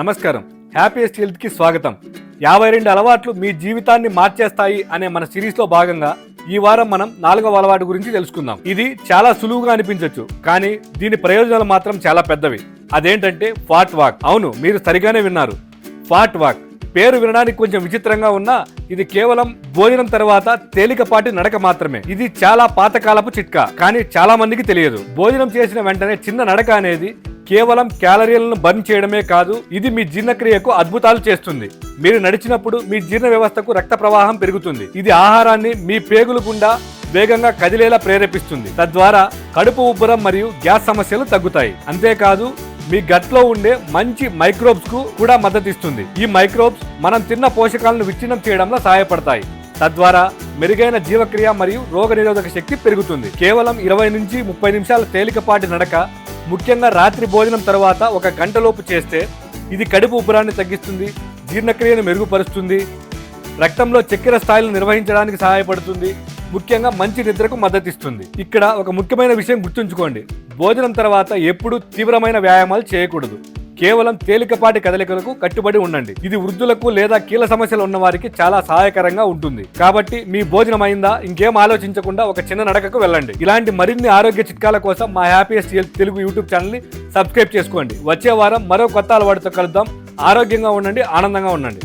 నమస్కారం. హ్యాపీయెస్ట్ హెల్త్కి స్వాగతం. యాభై రెండు అలవాట్లు మీ జీవితాన్ని మార్చేస్తాయి అనే మన సిరీస్లో భాగంగా ఈ వారం మనం నాలుగవ అలవాటు గురించి తెలుసుకుందాం. ఇది చాలా సులువుగా అనిపించవచ్చు కానీ దీని ప్రయోజనాలు మాత్రం చాలా పెద్దవి. అదేంటంటే ఫాట్ వాక్ అవును మీరు సరిగానే విన్నారు. ఫాట్ వాక్ పేరు వినడానికి కొంచెం విచిత్రంగా ఉన్నా ఇది కేవలం భోజనం తర్వాత తేలికపాటి నడక మాత్రమే. ఇది చాలా పాతకాలపు చిట్కా కానీ చాలా మందికి తెలియదు. భోజనం చేసిన వెంటనే చిన్న నడక అనేది కేవలం క్యాలరీలను బర్న్ చేయడమే కాదు ఇది మీ జీర్ణక్రియకు అద్భుతాలు చేస్తుంది. మీరు నడిచినప్పుడు మీ జీర్ణ వ్యవస్థకు రక్త ప్రవాహం పెరుగుతుంది. ఇది ఆహారాన్ని మీ పేగులు గుండా వేగంగా కదిలేలా ప్రేరేపిస్తుంది. తద్వారా కడుపు ఉబ్బరం మరియు గ్యాస్ సమస్యలు తగ్గుతాయి. అంతేకాదు మీ గట్లో ఉండే మంచి మైక్రోబ్స్కు కూడా మద్దతిస్తుంది. ఈ మైక్రోబ్స్ మనం తిన్న పోషకాలను విచ్ఛిన్నం చేయడంలో సహాయపడతాయి. తద్వారా మెరుగైన జీవక్రియ మరియు రోగనిరోధక శక్తి పెరుగుతుంది. కేవలం ఇరవై నుంచి ముప్పై నిమిషాల తేలికపాటి నడక ముఖ్యంగా రాత్రి భోజనం తర్వాత ఒక గంటలోపు చేస్తే ఇది కడుపు ఉబ్బరాన్ని తగ్గిస్తుంది జీర్ణక్రియను మెరుగుపరుస్తుంది రక్తంలో చక్కెర స్థాయిలను నిర్వహించడానికి సహాయపడుతుంది ముఖ్యంగా మంచి నిద్రకు మద్దతిస్తుంది. ఇక్కడ ఒక ముఖ్యమైన విషయం గుర్తుంచుకోండి. భోజనం తర్వాత ఎప్పుడూ తీవ్రమైన వ్యాయామాలు చేయకూడదు. కేవలం తేలికపాటి కదలికలకు కట్టుబడి ఉండండి. ఇది వృద్ధులకు లేదా కీళ్ళ సమస్యలు ఉన్న వారికి చాలా సహాయకరంగా ఉంటుంది. కాబట్టి మీ భోజనం అయిందా ఇంకేం ఆలోచించకుండా ఒక చిన్న నడకకు వెళ్ళండి. ఇలాంటి మరిన్ని ఆరోగ్య చిట్కాల కోసం మా హ్యాపీయెస్ట్ హెల్త్ తెలుగు యూట్యూబ్ ఛానల్ని సబ్స్క్రైబ్ చేసుకోండి. వచ్చే వారం మరో కొత్త అలవాటుతో కలుద్దాం. ఆరోగ్యంగా ఉండండి ఆనందంగా ఉండండి.